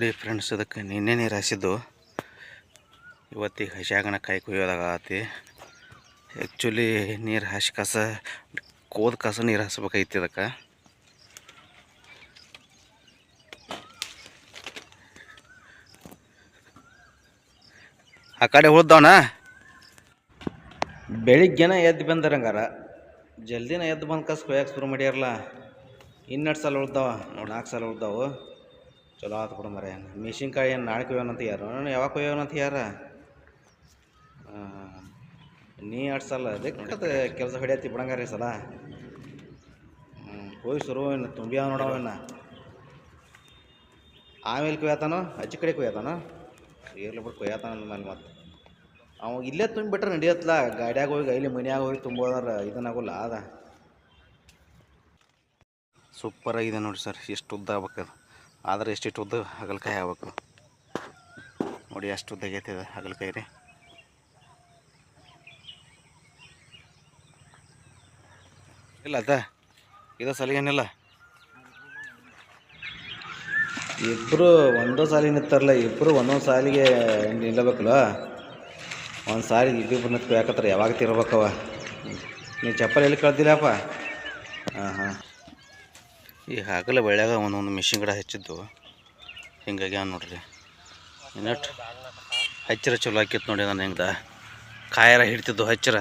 ನೋಡಿ ಫ್ರೆಂಡ್ಸ್ ಅದಕ್ಕೆ ನಿನ್ನೆ ನೀರು ಹಾಸಿದ್ದು ಇವತ್ತಿಗೆ ಹಸಿಯಾಗಣ ಕಾಯಿ ಕುಯ್ಯೋದಾಗತಿ ಆ್ಯಕ್ಚುಲಿ ನೀರು ಹಾಸಿ ಕಸ, ಕೋದ ಕಸ ನೀರು ಹಾಸ್ಬೇಕೈತಿ ಅದಕ್ಕೆ ಆ ಕಡೆ ಉಳ್ದವಣ ಬೆಳಿಗ್ಗೆನ ಎದ್ದು ಬಂದರಂಗಾರ ಜಲ್ದಿನ ಎದ್ದು ಬಂದು ಕಸ ಕೊಯ್ಯಕ್ಕೆ ಶುರು ಮಾಡ್ಯಾರಲ್ಲ ಇನ್ನೆರಡು ಸಲ ಉಳ್ದಾವ ನಾಲ್ಕು ಸಲ ಉಳ್ದಾವು. ಚಲೋ ಆತು ಬಿಡು ಮರ ಏನು ಮೆಣಸಿನ್ಕಾಯಿ ಏನು ನಾಳೆ ಕೊಯ್ಯೋನಂತ ಯಾರು? ನಾನು ಯಾವಾಗ ಕೊಯ್ಯೋನಂತ ಯಾರ? ನೀ ಸಲ ಅದಕ್ಕೆ ಕೆಲಸ ಹೊಡಿಯತ್ತಿ ಬಿಡಂಗಾರ ಸಲ. ಹೋಗಿ ಶುರು ಇನ್ನು ತುಂಬಿಯಾವ ನೋಡವ ಇನ್ನು. ಆಮೇಲೆ ಕೊಯ್ಯತಾನೋ? ಅಜ್ಜಿ ಕಡೆ ಕೊಯ್ಯತಾನೋ? ಇರ್ಲಿ ಬಿಟ್ಟು ಕೊಯ್ಯತಾನ ಅಂದ್ಮೇಲೆ ಮತ್ತೆ. ಅವ ಇಲ್ಲೇ ತುಂಬಿಬಿಟ್ರೆ ನಡೆಯತ್ಲ. ಗಾಡ್ಯಾಗ ಹೋಗಿ ಇಲ್ಲಿ ಮನೆಯಾಗ ಹೋಗಿ ತುಂಬೋದ್ರ, ಇದನ್ನಾಗೋಲ್ಲ ಅದ ಸೂಪರ್ ಆಗಿದೆ ನೋಡಿ ಸರ್, ಎಷ್ಟು ಉದ್ದ ಆಗ್ಬೇಕದು ಆದ್ರೆ ಎಷ್ಟಿಟ್ಟು ಉದ್ದ ಹಾಗಲಕಾಯಿ ಆಗಬೇಕು. ನೋಡಿ ಎಷ್ಟು ಉದ್ದ ಆಗೈತೆ ಇದು ಹಾಗಲಕಾಯಿ ರೀ. ಇಲ್ಲ ಅದ, ಇದು ಸಲಿಗೇನಿಲ್ಲ ಇಬ್ಬರು ಒಂದೋ ಸಾಲಿ ನಿಂತಾರಲ್ಲ ಇಬ್ಬರು ಒಂದೊಂದು ಸಾಲಿಗೆ ನಿಲ್ಲಬೇಕಲ್ಲ. ಒಂದು ಸಾಲಿಗೆ ಇಬ್ಬಿಬ್ಬರು ನಿಂತು ಯಾಕತ್ತಾರೆ ಯಾವಾಗ ತಿರ್ಬೇಕವ ನೀವು ಚಪ್ಪಲಿ ಎಲ್ಲಿ ಕಳ್ದಿಲ್ಲಪ್ಪ? ಹಾಂ ಹಾಂ ಈ ಹಾಗಲ ಬೆಳ್ಯಾಗ ಒಂದೊಂದು ಮಿಷಿನ್ ಗಿಡ ಹಚ್ಚಿದ್ದು. ಹಿಂಗಾಗಿ ಅವ್ನು ನೋಡ್ರಿ. ಇನ್ನಟ್ಟು ಹಚ್ಚಿರ ಚಲೋ ಹಾಕಿತ್ತು ನೋಡಿ ನಾನು ಹೆಂಗ್ದ. ಕಾಯರ ಹಿಡ್ತಿದ್ದು ಹಚ್ಚಿರ.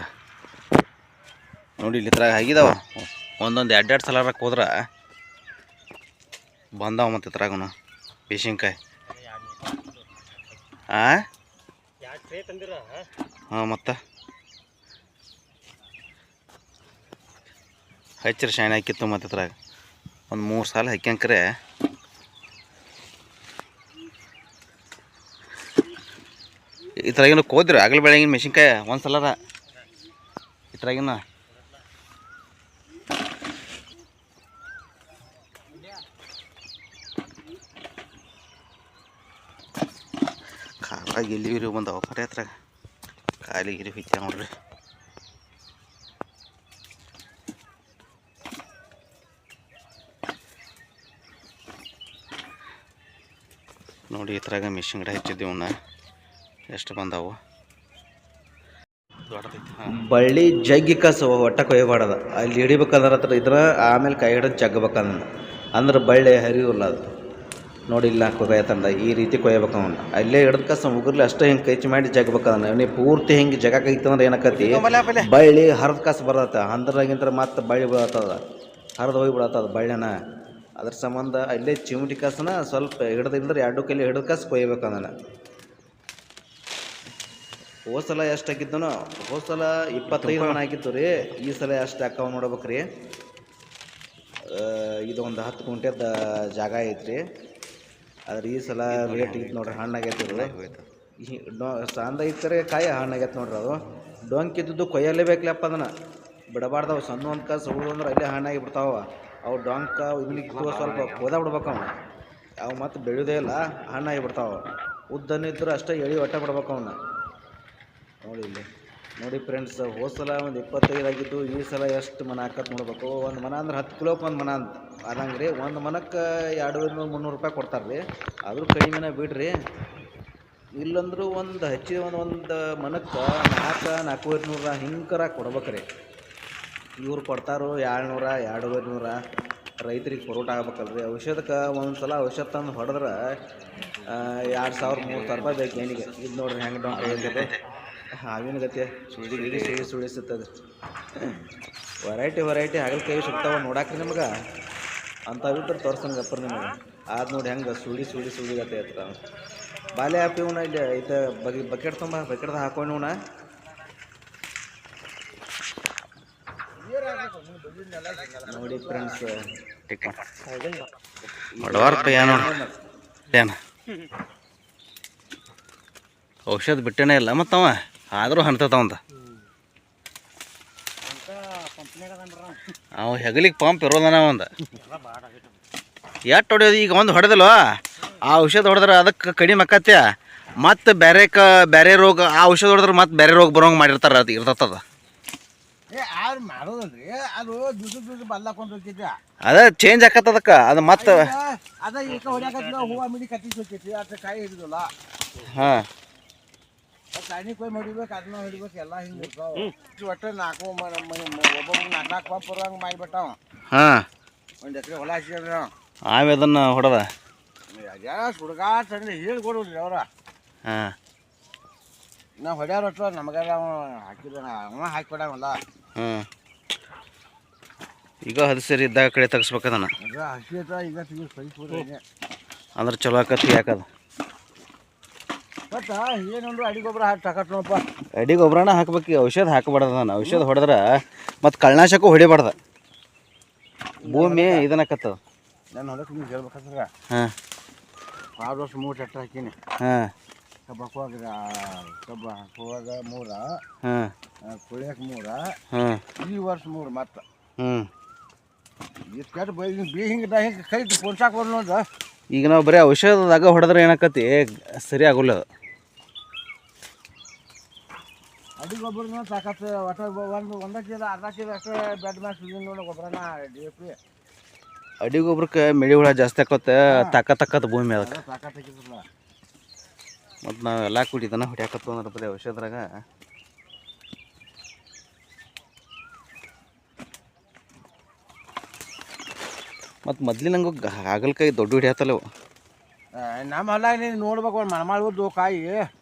ನೋಡಿ ಇಲ್ಲಿ ಇತ್ರಾಗ ಆಗಿದಾವ. ಒಂದೊಂದು ಎರಡು ಎರಡು ಸಲ ಹೋದ್ರೆ ಬಂದಾವ ಮತ್ತು ಇದ್ರಾಗನು ಬೇಸಿನ್ಕಾಯಿ. ಆ? ಹಾಂ, ಮತ್ತೆ? ಹೆಚ್ಚರ ಶೈನ್ ಹಾಕಿತ್ತು ಮತ್ತೆ ಇದ್ರಾಗ. ಒಂದು ಮೂರು ಸಾಲ ಹಾಕ್ಯಂಕ್ರೆ. ಏನು ಕೋದ್ರಿ? ಆಗಲ ಬೆಳಗಿನ ಮೆಣಸಿನ್ಕಾಯಿ ಒಂದು ಸಲರ. ಇದ್ರಾಗಿನ ಕಾಲಾಗ ಎಲ್ಲಿ ಇರೋ ಬಂದವ ಪರಿ ಹತ್ರ ಕಾಲಿಗೆ ಗಿರಿ ಹೋಯ್ತಾ ನೋಡ್ರಿ. ನೋಡಿ ಈ ಥರಾಗ ಮಿಷಿನ್ ಗಿಡ ಹಚ್ಚಿದ್ದೀವಿ ಅವನ್ನ ಎಷ್ಟು ಬಂದಾವು? ಬಳ್ಳಿ ಜಗ್ಗಿ ಕಸ ಒಟ್ಟ ಕೊಯ್ಯಬಾರ್ದು. ಅಲ್ಲಿ ಹಿಡಿಬೇಕಂದ್ರೆ ಹತ್ರ ಇದ್ರ ಆಮೇಲೆ ಕೈ ಹಿಡಿದು ಜಗ್ಬೇಕಂದ್ರೆ ಅಂದ್ರೆ ಬಳ್ಳಿ ಹರಿಯೋಲ್ಲ ಅದು. ನೋಡಿ ಇಲ್ಲ ಕೊಯ್ಯತಂದ ಈ ರೀತಿ ಕೊಯ್ಯಬೇಕು ಅವನ್ನ ಅಲ್ಲೇ ಹಿಡಿದ ಕಸ ಉಗುರ್ಲಿ ಅಷ್ಟೇ ಹಿಂಗೆ ಕೈಚಿ ಮಾಡಿ ಜಗ್ಬೇಕಂದ್ರೆ ನೀವು ಪೂರ್ತಿ ಹಿಂಗೆ ಜಗಕ್ಕೈತಂದ್ರೆ ಏನಕತಿ ಬಳ್ಳಿ ಹರಿದ ಕಸ ಬರತ್ತ. ಅಂದ್ರಾಗಿಂದ್ರೆ ಮತ್ತೆ ಬಳ್ಳಿ ಬೀಳತ್ತದ ಹರಿದು ಹೋಗಿ ಬಿಡತ್ತದ ಬಳ್ಳಿನ. ಅದ್ರ ಸಂಬಂಧ ಅಲ್ಲೇ ಚಿಮಟಿ ಕಸನ ಸ್ವಲ್ಪ ಹಿಡ್ದಿಲ್ದ್ರೆ ಎರಡು ಕೈಲಿ ಹಿಡಿದ ಕಸ ಅದನ್ನ. ಹೋದ ಸಲ ಎಷ್ಟು ಹಾಕಿದ್ದನೋ, ಹೋದ ಸಲ ಇಪ್ಪತ್ತೈದು ಮನೆ ಹಾಕಿತ್ತು ರೀ. ಈ ಸಲ ಎಷ್ಟು ಹಾಕವ ನೋಡ್ಬೇಕು ರೀ. ಇದು ಒಂದು ಹತ್ತು ಕುಂಟೆದ ಜಾಗ ಐತ್ರಿ. ಆದ್ರೆ ಈ ಸಲ ರೇಟ್ ಇತ್ತು ನೋಡ್ರಿ ಹಣ್ಣಾಗೈತಿ ಡೊ, ಸಂದ ಇತ್ತರೆ ಕಾಯಿ ಹಣ್ಣಾಗೈತೆ ನೋಡ್ರಿ ಅದು. ಡೊಂಕಿದ್ದು ಇದ್ದದ್ದು ಕೊಯ್ಯಲೇಬೇಕಲಪ್ಪ ಅದನ್ನ. ಬಿಡಬಾರ್ದವು ಸಣ್ಣ ಒಂದು ಕಾಸು ಅಂದ್ರೆ ಅಲ್ಲೇ ಹಣ್ಣಾಗಿ ಬಿಡ್ತಾವ. ಅವು ಡೊಂಕ ಇಲ್ಲಿತ್ತು ಸ್ವಲ್ಪ ಓದಾ ಬಿಡ್ಬೇಕು ಅವನು. ಅವು ಮತ್ತೆ ಬೆಳೆಯೋದೇ ಇಲ್ಲ ಹಣ್ಣಾಗಿ ಉದ್ದನ ಉದ್ದನಿದ್ರು ಅಷ್ಟೇ ಎಳಿ ಒಟ್ಟ ಬಿಡ್ಬೇಕು ಅವನ್ನ ನೋಡಿ ಇಲ್ಲಿ. ನೋಡಿ ಫ್ರೆಂಡ್ಸ್ ಹೋದ ಸಲ ಒಂದು ಇಪ್ಪತ್ತೈದು ಆಗಿದ್ದು, ಈ ಸಲ ಎಷ್ಟು ಮನ ಹಾಕತ್ ನೋಡ್ಬೇಕು. ಒಂದು ಮನ ಅಂದ್ರೆ ಹತ್ತು ಕಿಲೋಕ್ಕೆ ಒಂದು ಮನ ಅಂತ ಅದಂಗೆ ರೀ ಒಂದು ಮನಕ್ಕೆ ಎರಡೂವರೆ ನೂರು ಮುನ್ನೂರು ರೂಪಾಯಿ ಕೊಡ್ತಾರೆ ರೀ ಆದರೂ ಕಡಿಮೆನ ಬಿಡ್ರಿ. ಇಲ್ಲಂದ್ರೂ ಒಂದು ಹೆಚ್ಚಿದ ಒಂದು ಒಂದು ಮನಕ್ಕೆ ನಾಲ್ಕು ನಾಲ್ಕೂವರೆ ನೂರ ಹಿಂಕರ ಕೊಡ್ಬೇಕು ರೀ ಇವ್ರು ಕೊಡ್ತಾರೋ ನೂರ ಎರಡುವರೆ ನೂರ ರೈತರಿಗೆ ಪರೋಟ ಆಗ್ಬೇಕಲ್ರಿ. ಔಷಧಕ್ಕೆ ಒಂದು ಸಲ ಔಷಧ ತಂದು ಹೊಡೆದ್ರೆ ಎರಡು ಸಾವಿರ, ಮೂರು ಸಾವಿರ ರೂಪಾಯಿ ಬೇಕು ಏನಿಗೆ ಇದು ನೋಡ್ರಿ ಹೆಂಗೆ ಡೌನ್ ಕೈಯಲ್ಲಿ ಹಾವಿನ ಗತಿ. ಸುಳಿ ಸುಳಿ ಸುಳಿಸುತ್ತದೆ ವೆರೈಟಿ ವೆರೈಟಿ ಹಾಗಲಕಾಯಿ ಸಿಗ್ತಾವ ನೋಡಾಕ್ರಿ ನಿಮ್ಗೆ. ಅಂಥವಿದ್ರೆ ತೋರ್ಸಂಗಪ್ಪ ನಿಮಗೆ. ಅದು ನೋಡಿ ಹೆಂಗೆ ಸುಳಿ ಸುಳಿ ಸುಳಿ ಗತಿ ಐತ್ರ ಬಾಲೆ ಹಾಪಿ ಇವನ ಇಲ್ಲಿ, ಐತೆ ಬಗೆ, ಬಕೆಟ್ ತುಂಬ, ಬಕೆಟ್ದಾಗ ಹಾಕೊಂಡು ನೋಡಿ ಫ್ರೆಂಡ್ಸ್ ಏನು ಔಷಧ ಬಿಟ್ಟೇನೆ ಇಲ್ಲ, ಮತ್ತವ? ಆದರೂ ಹಣ್ತತಾವಂತ ಅವ ಹೆಗಲಿಗೆ ಪಂಪ್ ಇರೋದನ ಒಂದು ಎಷ್ಟು ಹೊಡೆಯೋದು ಈಗ ಒಂದು ಹೊಡೆದಲ್ವ? ಆ ಔಷಧ ಹೊಡೆದ್ರೆ ಅದಕ್ಕೆ ಕಡಿಮೆ ಆಕತ್ಯ. ಮತ್ತು ಬೇರೆ ಕ ಬೇರೆ ರೋಗ ಆ ಔಷಧ ಹೊಡೆದ್ರೆ ಮತ್ತೆ ಬೇರೆ ರೋಗ ಬರೋಂಗೆ ಮಾಡಿರ್ತಾರೆ ಅದು ಇರ್ತದ ಮಾಡೋದಲ್ರಿ. ಅದು ದಿವ್ಸ ದಿವ್ಸ ಬದಲಾಕೊಂಡ್ ಅದ ಚೇಂಜ್ ಆಕತ್ತ ಅದಕ್ಕೆ. ಅದು ಮತ್ತೆ ಅದ ಈಗ ಹೊಡ್ಯಾಕತ್ತಿಲ್ಲ ಹೂವ ಮಿಡಿ ಕತ್ತಿ ಹೋಗ್ತೈತಿ ಅದ್ರ ಕಾಯಿ ಹಿಡಿದಲ್ಲ. ಹಾಂ. ಕಾಯಿ ಕೊಯ್ ಹೊಡಿಬೇಕು ಅದನ್ನ ಹೊಡಿಬೇಕು ಎಲ್ಲ ಹಿಂಗೆ ಇರ್ತಾವ. ಒಟ್ಟು ನಾಲ್ಕು ಒಬ್ಬೊಬ್ಬ ನಾಲ್ಕು ನಾಲ್ಕು ಪಂಪ್ ಬರುವಂಗೆ ಮಾಡಿಬಿಟ್ಟಾವ. ಹಾಂ. ಒಂದು ಎಕರೆ ಹೊಲ ಹಚ್ಚಿದ್ರಿ ನಾವು ಆಮೇಲೆ ಅದನ್ನು ಹೊಡೆದ. ಅದ್ಯಾ ಹುಡುಗ ತಂದ್ರೆ ಹೇಳಿ ಕೊಡೋದ್ರಿ ಅವ್ರ. ಹಾಂ. ನಾವು ಹೊಡ್ಯಾರ ಒಟ್ಟು ನಮಗಾರ ಅವ ಹಾಕಿದ ಅವ ಹಾಕಿ ಹಾಂ ಈಗ ಹದಿಸರಿ ಇದ್ದಾಗ ಕಡೆ ತೆಗಿಸ್ಬೇಕದನ್ನ ಈಗ ಹಸಿ ಈಗ ತೆಗಿ ಸಹಿಸ್ಬಿಡ್ರಿ ಅಂದ್ರೆ ಚಲೋ ಆಕತಿ ಯಾಕದ ಬಟ್ ಅಡಿ ಗೊಬ್ಬರ ಹಾಕಿ ನೋಡಪ್ಪ ಅಡಿ ಗೊಬ್ಬರನ ಹಾಕ್ಬೇಕು ಔಷಧ ಹಾಕಬಾರ್ದನ ನಾನು ಔಷಧ ಹೊಡೆದ್ರೆ ಮತ್ತು ಕಳ್ನಾಶಕ ಹೊಡಿಬಾರ್ದ. ಭೂಮಿ ಇದನ್ನಕತ್ತದ ನಾನು ಹೊಲಕ್ಕೆ ನಿಮ್ಗೆ ಹೇಳ್ಬೇಕಂದ್ರೆ ಹಾಂ. ಆರು ವರ್ಷ ಮೂರು ಟ್ರ್ಯಾಕ್ಟರ್ ಹಾಕೀನಿ. ಹಾಂ. ಕಬ್ಬ ಹಾಕುವಾಗ ಕಬ್ಬ ಹಾಕುವಾಗ ಮೂರ ಹಾಂ. ಕುಳಿಯಕ್ಕೆ ಮೂರ ಹಾಂ. ಈ ವರ್ಷ ಮೂರು ಮತ್ತೆ. ಹ್ಞೂ ಇಷ್ಟು ಕೆಟ್ಟ ಬೈ ಬಿ ಹಿಂಗೆ ಹಿಂಗೆ ಕೈ ಪೊನ್ಸಾಕ್ ನೋಡ್ದ ಈಗ ನಾವು ಬರೀ ಔಷಧದಾಗ ಹೊಡೆದ್ರೆ ಏನಾಕತಿ ಸರಿ ಆಗೋಲ್ಲ ಅದು. ಅಡಿ ಗೊಬ್ಬರನ ಸಾಕತ್ತು ಒಟ್ಟು ಒಂದು ಒಂದೇ ಚೀಲ ಅರ್ಧ ಚೀಲ ಅಷ್ಟೇ ಬೆಡ್ ಸುದ್ದಿ ನೋಡಿ ಗೊಬ್ಬರನ ಡಿ ಎ ಪಿ. ಅಡಿ ಗೊಬ್ಬರಕ್ಕೆ ಮಿಳಿ ಹುಳ ಜಾಸ್ತಿ ಆಕತ್ತೆ ತಕ್ಕ ತಕ್ಕತ್ ಭೂಮಿ ಅದಕ್ಕೆ. ಮತ್ತು ನಾವು ಎಲ್ಲ ಕುಡಿದನ ಹೊಡ್ಯಾಕತ್ತು ಅಂದ್ರೆ ಬರೀ ಔಷಧದಾಗ ಮತ್ತು ಮೊದ್ಲಿನಂಗೆ ಹಾಗಲ್ಕಾಯಿ ದೊಡ್ಡ ಹಿಡಿಯತ್ತಲ್ಲ ಅವು. ನಮ್ಮ ಅಲ್ಲ ನೀನು ನೋಡ್ಬೇಕು ಒಂದು ಮಣಮಾಳ್ಬೋದು ಕಾಯಿ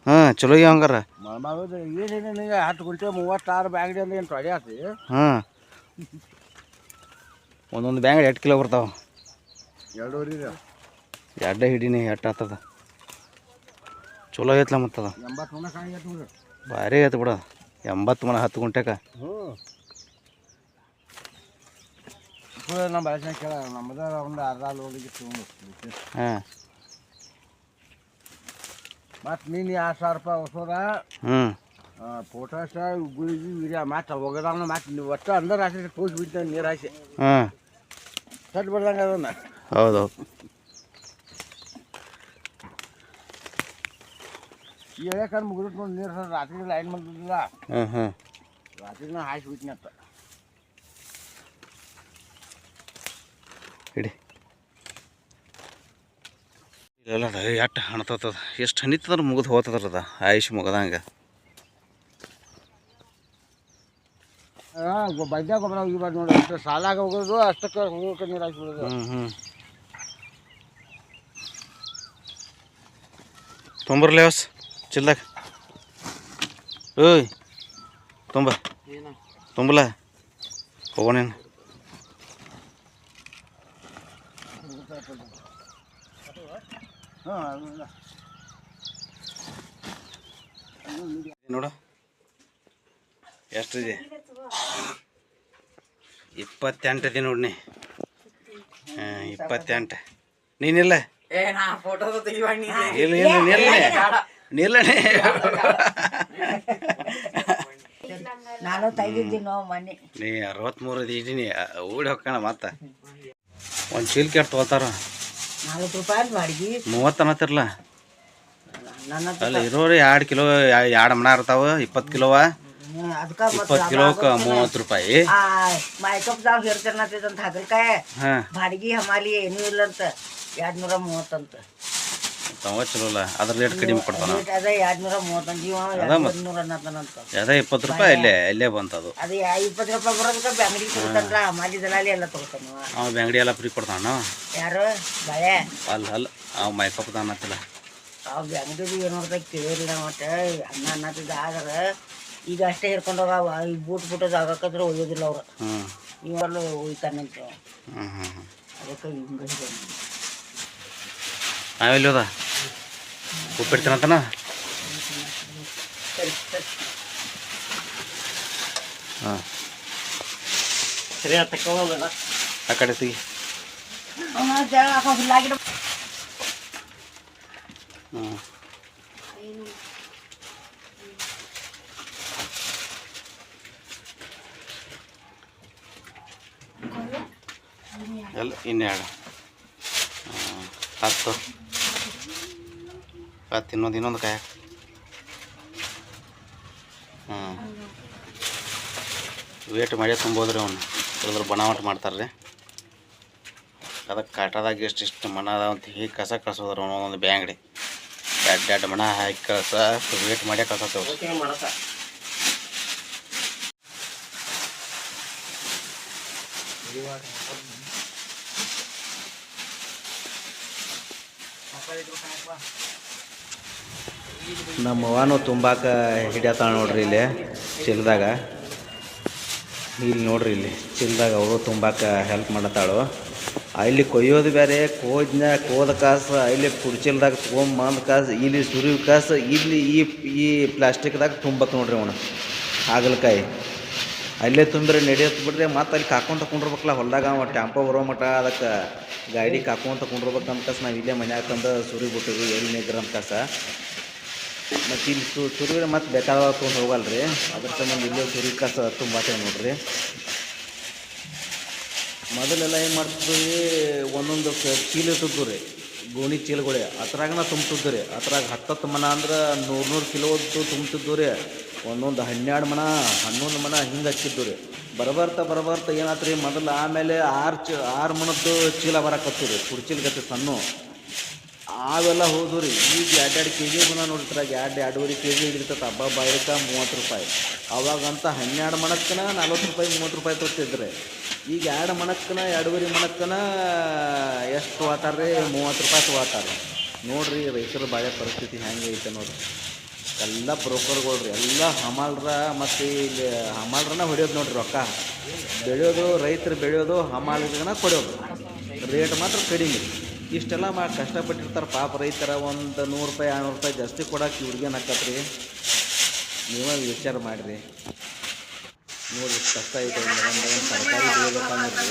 ಹಾಂ ಚಲೋ ಹಂಗಾರ. ಮಣಮಾಳ್ಬೋದು ಏನೇನು ನಿನಗೆ ಹತ್ತು ಗುಂಟೆ ಮೂವತ್ತಾರು ಬ್ಯಾಗ್ಡಿ ಅಂದ್ರೆ ಏನು ತೊಡೆ ಆತಿ ಹಾಂ. ಒಂದೊಂದು ಬ್ಯಾಂಗ್ ಎಷ್ಟು ಕಿಲೋ ಬರ್ತಾವೆ? ಎರಡು ಎರಡೇ ಹಿಡೀನಿ ಎಟ್ಟು ಆಗ್ತದ ಚಲೋ ಐತ್ಲ ಮತ್ತದ. ಭಾರಿ ಐತೆ ಬಿಡ. ಎಂಬತ್ತು ಮನ ಹತ್ತು ಗುಂಟೆಕ. ಹ್ಞೂ. ನಮ್ಮ ಬಳಸಿನ ಕೇಳ ನಮ್ಮದ ಒಂದು ಅರ್ಧ ಲೋಡಿಗೆ ತೊಗೊಂಡು. ಹಾಂ. ಮತ್ತು ನೀನು ಎರಡು ಸಾವಿರ ರೂಪಾಯಿ ಹೊಸದ. ಹ್ಞೂ ಪೊಟಾಶ ಗುಳಿಗೆ ಯೂರಿಯಾ ಮತ್ತು ಮತ್ತೆ ನೀವು ಒಟ್ಟು ಅಂದ್ರೆ ಹಾಕಿ ತೋರಿಸಿ ಬಿಡ್ತಾನೆ ನೀರು ಹಾಕಿ ಹಾಂ ಸಟ್ ಬಿಡ್ದಂಗೆ ಅದನ್ನ. ಹೌದು. ನೋಡಿ ನೀರು ಸರ್ ರಾತ್ರಿ ಲೈನ್ ಹಾಂ ಹಾಂ ರಾತ್ರಿನ ಹಾಯ್ಸಿ ಬಿಟ್ಟಿನಿ ಅಂತ ಇಡಿ. ಇಲ್ಲ ಅದ ಎಟ್ಟು ಹಣತದ ಎಷ್ಟು ಹಣಿತದ್ರ ಮುಗಿದು ಹೋಗ್ತದ್ರದ ಆಯುಷ್ ಮುಗದಂಗ. ಬೈದ ಗೊಬ್ಬರ ಹೋಗಿಬಾರ್ದು ನೋಡಿ ಅಷ್ಟು ಸಾಲಾಗ ಹೋಗೋದು ಅಷ್ಟಕ್ಕೆ ಹೋಗೋಕೆ ನೀರು ಹಾಕಿಬಿಡೋದು ಹ್ಞೂ ಹ್ಞೂ ತೊಂಬರ್ಲೇವಸ್ ಚಿಲ್ದಾಗ ಓಯ್ ತುಂಬ. ತುಂಬಲ. ಹೋಗೋಣ ನೋಡ ನೋಡು. ಎಷ್ಟಿದೆ? ಇಪ್ಪತ್ತೆಂಟು ಇದೆ ನೋಡಿ ಹಾಂ ಇಪ್ಪತ್ತೆಂಟು. ನೀನಿಲ್ಲ? ಇಲ್ಲ ಇಲ್ಲ ಮನೆ. ನೀ ಅರವತ್ಮೂರು ಇದೀನಿ ಓಡಿ ಹೋಗೋಣ ಮತ್ತೆ. ಒಂದು ಚೀಲ ಕೆಟ್ಟು ತೊಗೋತಾರ. ನಲ್ವತ್ತು ರೂಪಾಯಿ ಬಾಡಿಗೆ ಮೂವತ್ತು ಅನ್ನತ್ತಿರಲ್ಲ ಅಲ್ಲ ಇರೋರು ಎರಡು ಕಿಲೋ ಎರಡು ಮಣ ಇರ್ತಾವ ಇಪ್ಪತ್ತು ಕಿಲೋವ. ಇಪ್ಪತ್ತು ಕಿಲೋಕ್ಕೆ ಮೂವತ್ತು ರೂಪಾಯಿ. ಮೈಕಪ್ದಾಗ ಹೇರ್ತಿರ್ನತ್ತಿದಂತ ಹಾಗಲ್ಕಾಯ. ಹಾಂ. ಬಾಡಿಗೆ ಹಮಾಲಿ ಏನೂ ಇಲ್ಲಂತ ಎರಡು ನೂರ ಮೂವತ್ತಂತ. ತವ ಚಲೋ ಅಲ್ಲ. ಅದ್ರ ರೇಟ್ ಕಡಿಮೆ ಕೊಡ್ತಾನ ಅದ ಎರಡು ನೂರ ಮೂವತ್ತಂತ ಇವ ಅದ ಎರಡು ಮತ್ತ್. ನೂರ ಅದೇ ಇಪ್ಪತ್ತು ರೂಪಾಯಿ ಇಲ್ಲೇ ಇಲ್ಲೇ ಬಂತದು. ಅದು ಇಪ್ಪತ್ತು ರೂಪಾಯಿ ಬರೋದಕ್ಕೆ ಬ್ಯಾಂಗಡಿ ತಗೋತಾನಲ್ಲ ಹಮಾಲಿ ದಲಾಲಿ ಎಲ್ಲ ತಗೋತಾನ ಅವ ಬ್ಯಾಂಗಡಿ ಎಲ್ಲ ಫ್ರೀ ಕೊಡ್ತಾನ ಯಾರು? ಬಾಳೆ? ಅಲ್ಲ ಅಲ್ಲ ಅವ ಮೈಕಪ್ ಅನ್ನತ್ತಿಲ್ಲ ಅವ್ ಬ್ಯಾಂಗಡಿ ಏನೋರ್ದ ಕೇಳಿಲ್ಲ ಮತ್ತೆ ಅನ್ನ ಅನ್ನತ್ತಿದ್ದ ಆದ್ರೆ ಈಗ ಅಷ್ಟೇ ಹಿರ್ಕೊಂಡು ಹೋಗವ ಈ ಬೂಟ್ ಬೂಟದ ಆಗಕ್ಕಂದ್ರೆ ಒಯ್ಯೋದಿಲ್ಲ ಅವ್ರು. ಹ್ಞೂ ಇವೆಲ್ಲ ಒಯ್ತಾನಂತ ಅದಕ್ಕೆ ಹಿಂಗೆ ಇದೆ ನಾವೆಲ್ಲಿ ಹೋದ? ಉಪ್ಪಿಡ್ತೀನಂತನ ಹಾಂ. ಆ ಕಡೆ ತೆಗಿ ಹ್ಞೂ ಎಲ್ಲ ಇನ್ನೆರಡು. ಹಾಂ ಹತ್ತು. ಹತ್ತು ಇನ್ನೊಂದು ಇನ್ನೊಂದು ಕಾಯ ಹಾಂ ವೇಟ್ ಮಾಡಿ ತುಂಬೋದ್ರಿ ಅವನು. ಇಲ್ಲದ್ರ ಬನಾವಟ್ ಮಾಡ್ತಾರೆ ರೀ ಅದಕ್ಕೆ ಕಾಟದಾಗ ಎಷ್ಟು ಇಷ್ಟು ಮಣ ಅದಾವ ಅಂತ ಹೀಗೆ ಕಸ ಕಳ್ಸೋದ್ರ ಒಂದೊಂದು ಬ್ಯಾಂಗ್ಡಿ. ಎರಡು ಎರಡು ಮಣ ಹಾಕಿ ಕಳ್ಸ ವೇಟ್ ಮಾಡೇ ಕಳ್ಸತ್ತೇವೆ ನಮ್ಮ ಅವ್ವನು ತುಂಬಾಕ ಹಿಡಿಯತ್ತಾಳ ನೋಡ್ರಿ ಇಲ್ಲಿ, ಚಿಲ್ದಾಗ. ಇಲ್ಲಿ ನೋಡ್ರಿ ಇಲ್ಲಿ, ಚಿಲ್ದಾಗ ಅವರು ತುಂಬಾಕ ಹೆಲ್ಪ್ ಮಾಡತ್ತಾಳು. ಇಲ್ಲಿ ಕೊಯ್ಯೋದು ಬೇರೆ ಕೋದ್ನ ಕೋದ ಕಾಸು ಇಲ್ಲಿ ಕುರ್ಚಿಲ್ದಾಗ ತೊಗೊಂಬಂದು ಕಾಸು, ಇಲ್ಲಿ ಸುರಿ ಕಾಸು, ಇಲ್ಲಿ ಈ ಈ ಪ್ಲಾಸ್ಟಿಕ್ದಾಗ ತುಂಬಕ್ಕೆ ನೋಡ್ರಿ ಅವನು. ಹಾಗಲಕಾಯಿ. ಅಲ್ಲೇ ತುಂಬಿರಿ ನಡೆಯತ್ ಬಿಡ್ರಿ, ಮತ್ತು ಅಲ್ಲಿ ಕಾಕೊಂಡು ಕುಂಡ್ರಬೇಕಲ್ಲ ಹೊಲ್ದಾಗ ಅವ ಟ್ಯಾಂಪೋ ಬರೋ ಮಟ ಅದಕ್ಕೆ ಗಾಡಿ ಕಾಕೊಂಡು ತಗೊಂಡಿರ್ಬೇಕಂತ ನಾವು ಇಲ್ಲೇ ಮನೆ ತಂದು ಸುರಿ ಬಿಟ್ಟಿದ್ವಿ ಎಲ್ಲಿ ನಿಗ್ರ ಅಂತ ಕಾಸ. ಮತ್ತು ಇಲ್ಲಿ ಸುರಿದ್ರೆ ಮತ್ತೆ ಬೇಕಾದಾಗ ತೊಗೊಂಡು ಹೋಗಲ್ಲ ರೀ ಅದ್ರ ಸಂಬಂಧ ಇಲ್ಲೇ ಸುರಿ ಕಾಸ ತುಂಬಾತೇವೆ ನೋಡ್ರಿ. ಮೊದಲೆಲ್ಲ ಏನು ಮಾಡ್ತಿದ್ವಿ, ಒಂದೊಂದು ಚೀಲ ಇರ್ತಿದ್ವು ರೀ ಗೋಣಿ ಚೀಲಗಳೇ. ಅದ್ರಾಗನ ತುಂಬ್ತಿದ್ದು ರೀ. ಅದ್ರಾಗ ಹತ್ತತ್ತು ಮನ ಅಂದ್ರೆ ನೂರು ನೂರು ಕಿಲೋದ್ದು ತುಂಬ್ತಿದ್ದು ರೀ. ಒಂದೊಂದು ಹನ್ನೆರಡು ಮನ, ಹನ್ನೊಂದು ಮನ ಹಿಂಗೆ ಹಚ್ಚಿದ್ದು ರೀ. ಬರಬರ್ತ ಬರಬರ್ತ ಏನಾಯ್ತು ರೀ ಮೊದಲು ಆಮೇಲೆ ಆರು ಚ ಆರು ಮನದ್ದು ಚೀಲ ಬರಕತ್ತು ರೀ. ಕುರ್ಚೀಲ್ಗತ್ತೆ ಗತಿ ಸಣ್ಣ. ಅವೆಲ್ಲ ಹೋದ್ರಿ ಈಗ ಎರಡು ಕೆ ಜಿ ಬಂದ ನೋಡಿದ್ರಾಗ ಎರಡು ಎರಡೂವರೆ ಕೆ ಜಿ ಹಿಡಿತೈತೆ ಹಬ್ಬ ಬಾಯಿಕ ಮೂವತ್ತು ರೂಪಾಯಿ. ಅವಾಗಂತ ಹನ್ನೆರಡು ಮಣಕ್ಕನ ನಲ್ವತ್ತು ರೂಪಾಯಿ, ಮೂವತ್ತು ರೂಪಾಯಿ ತೊತ್ತಿದ್ರೆ ಈಗ ಎರಡು ಮಣಕ್ಕನ, ಎರಡೂವರೆ ಮಣಕ್ಕನ ಎಷ್ಟು ತೊಗೊತಾರೆ ರೀ ಮೂವತ್ತು ರೂಪಾಯಿ ತೊಗೊತಾರೆ ನೋಡಿರಿ ರೈತರ ಬಾಳೆ ಪರಿಸ್ಥಿತಿ ಹೆಂಗೆ ಐತೆ ನೋಡ್ರಿ. ಎಲ್ಲ ಬ್ರೋಕರ್ಗಳು ರೀ ಎಲ್ಲ ಹಮಾಲ್ರ ಮತ್ತು ಇಲ್ಲಿ ಹಮಾಲ್ರನ್ನ ಹೊಡಿಯೋದು ನೋಡ್ರಿ ರೊಕ್ಕ. ಬೆಳೆಯೋದು ರೈತರು ಬೆಳೆಯೋದು ಹಮಾಲಿಗನ ಕೊಡೋದು. ರೇಟ್ ಮಾತ್ರ ಕಡಿಮೆ. ಇಷ್ಟೆಲ್ಲ ಮಾಡಿ ಕಷ್ಟಪಟ್ಟಿರ್ತಾರೆ ಪಾಪ ರೈತರ ಒಂದು ನೂರು ರೂಪಾಯಿ ಆರುನೂರು ರೂಪಾಯಿ ಜಾಸ್ತಿ ಕೊಡಕ್ಕೆ ಇವ್ರಿಗೇನು ನಕ್ಕತ್ರಿ ನೀವೇ ವಿಚಾರ ಮಾಡಿರಿ. ನೋಡಿ ಇಷ್ಟು ಕಷ್ಟ ಐತೆ ತರಕಾರಿ ಬೆಳಿಬೇಕಂದ್ರೆ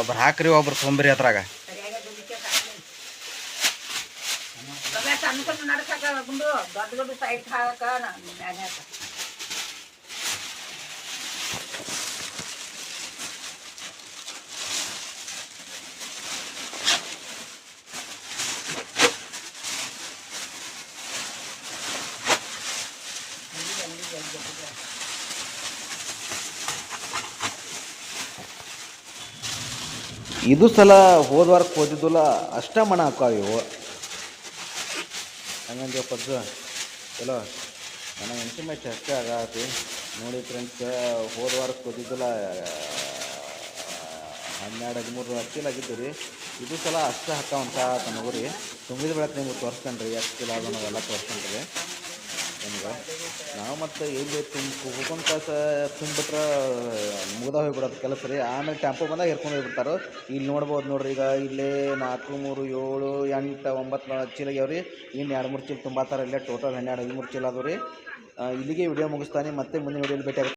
ಒಬ್ರು ಹಾಕ್ರಿ ಒಬ್ರು ತೊಂಬ್ರಿ ಅದ್ರಾಗ. ದೊಡ್ಡ ದೊಡ್ಡ ಸೈಟ್ ಹಾಕ ಇದು ಸಲ ಹೋದ ವಾರಕ್ಕೆ ಓದಿದ್ದಲ್ಲ ಅಷ್ಟ ಮಣ ಹಾಕಾವ ಇವು ಹಂಗಂದ್ರೆ ಪದ್ದು ಚಲೋ ನನಗೆ ಇಂಟಿಮೇಟ್ ಅಷ್ಟೇ ಆಗತಿ. ನೋಡಿ ಫ್ರೆಂಡ್ಸ್ ಹೋದ ವಾರಕ್ಕೆ ಓದಿದ್ದಲ್ಲ ಹನ್ನೆರಡು, ಹದಿಮೂರು ಅಕ್ಕಿಲ್ ಆಗಿದ್ದು ರೀ ಇದು ಸಲ ಅಷ್ಟೇ ಹಾಕಾವಂತ ತನಗೂ ರೀ ತುಂಬಿದ ಬೆಳಕು ನಿಮಗೆ ತೋರಿಸ್ತಾನೆ ರೀ ಎಷ್ಟು ಕಿಲೋ ಅದನ್ನು ಎಲ್ಲ ತೋರಿಸ್ತಾನೆ ರೀ ನಮ್ಗೆ ನಾವು ಮತ್ತು ಎಲ್ಲಿ ತುಂಬ ಹೋಗೋಂಥ ಕಾಸ ತುಂಬಿಟ್ರೆ ಮುಗ್ದ ಹೋಗ್ಬಿಡೋದು ಕೆಲಸ ರೀ ಆಮೇಲೆ ಟೆಂಪೋ ಬಂದಾಗ ಹಿರ್ಕೊಂಡು ಹೋಗ್ಬಿಡ್ತಾರೆ. ಇಲ್ಲಿ ನೋಡ್ಬೋದು ನೋಡ್ರಿ ಈಗ ಇಲ್ಲೇ ನಾಲ್ಕು, ಮೂರು, ಏಳು, ಎಂಟು, ಒಂಬತ್ತು ಚೀಲ ರೀ. ಇನ್ನು ಎರಡು ಮೂರು ಚೀಲ ತುಂಬಾತಾರೆ ಇಲ್ಲೇ. ಟೋಟಲ್ ಹನ್ನೆರಡು ಹದಿಮೂರು ಚೀಲ ಅದಾವೆ ರೀ. ಇಲ್ಲಿಗೆ ವಿಡಿಯೋ ಮುಗಿಸ್ತಾನೆ. ಮತ್ತೆ ಮುಂದಿನ ವಿಡಿಯೋಲಿ ಭೇಟಿ